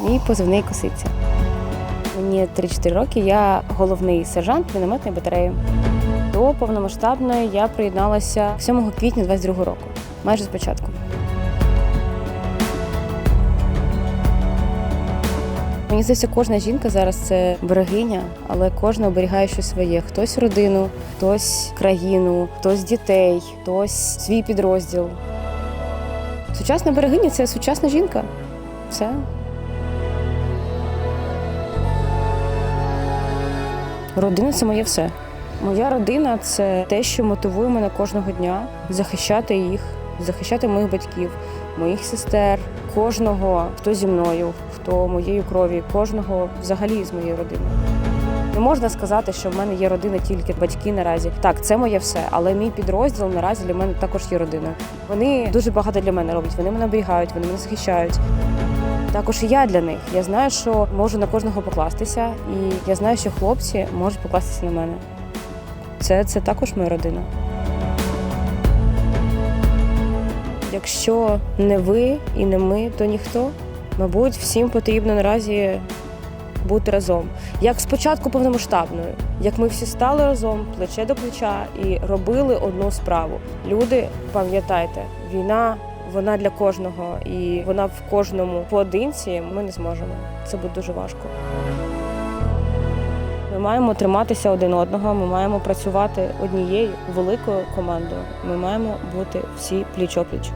Мій позивний косиця. Мені 3-4 роки. Я головний сержант мінометної батареї. До повномасштабної я приєдналася 7 квітня 22 року, майже спочатку. Мені здається, кожна жінка зараз це берегиня, але кожна оберігає щось своє. Хтось родину, хтось країну, хтось дітей, хтось свій підрозділ. Сучасна берегиня це сучасна жінка. Все. Родина це моє все. Моя родина це те, що мотивує мене кожного дня захищати їх, захищати моїх батьків, моїх сестер, кожного, хто зі мною, хто моєю крові, кожного взагалі з моєї родини. Не можна сказати, що в мене є родина тільки батьки наразі. Так, це моє все, але мій підрозділ наразі для мене також є родиною. Вони дуже багато для мене роблять. Вони мене оберігають, вони мене захищають. Також і я для них. Я знаю, що можу на кожного покластися, і я знаю, що хлопці можуть покластися на мене. Це, це також моя родина. Якщо не ви і не ми, то ніхто. Мабуть, всім потрібно наразі бути разом. Як спочатку повномасштабної, як ми всі стали разом, плече до плеча і робили одну справу. Люди, пам'ятайте, війна вона для кожного, і вона в кожному поодинці ми не зможемо. Це буде дуже важко. Ми маємо триматися один одного, ми маємо працювати однією великою командою. Ми маємо бути всі пліч-опліч.